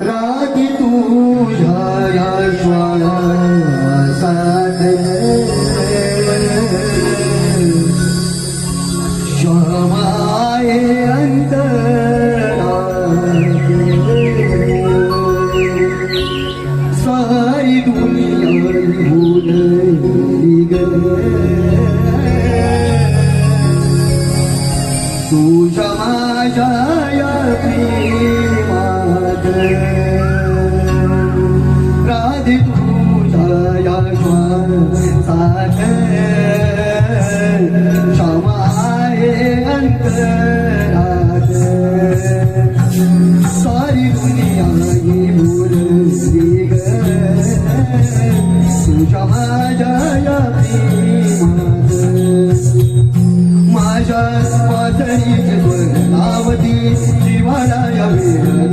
राधी तुझ्या या श्वासात श्वामाये अंतरात सारी दुनिया भूल ग तुझ्या माझ्या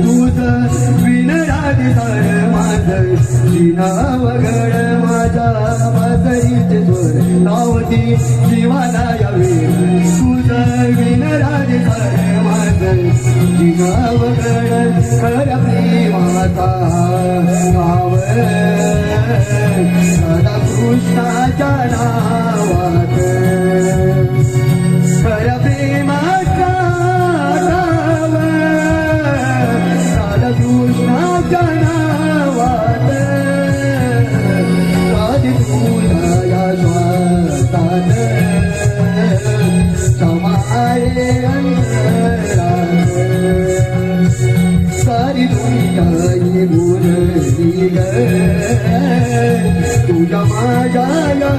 तुझ विनराधी तर माझ जिना वगड माझ्या पातळीचे स्वर लावती जीवाला यावे. तुझ विनराधी तर माझ जीना वगड खर माता. गाव सदा कृष्णाच्या नावात कृष्णाच्या नावात. सारी दुनिया ही बोलली ग तुझ्या माझ्या या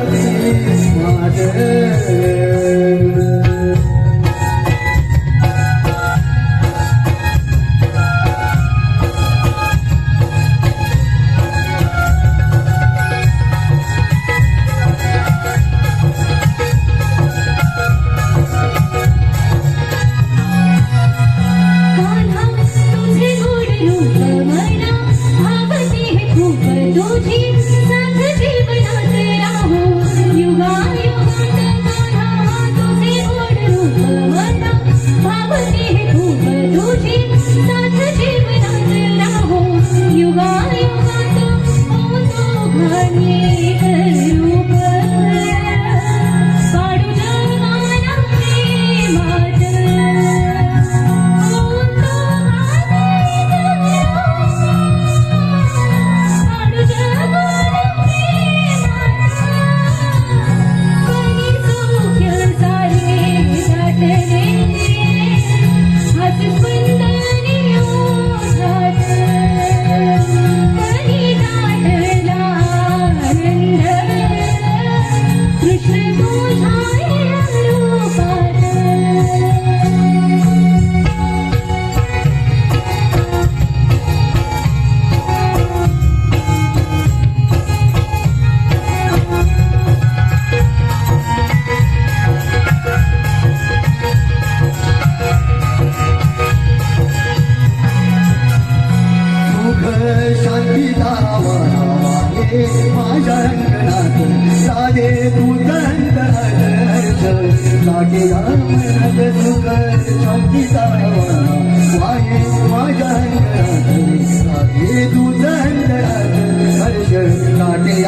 शांती शांतीचा माझ्या अंगणात साधे तू दंत लागे मनात सुख शांतीचा वाहे माझ्या अंगणात साधे तू दंत हर्ष लागे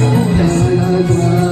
Yes, I will.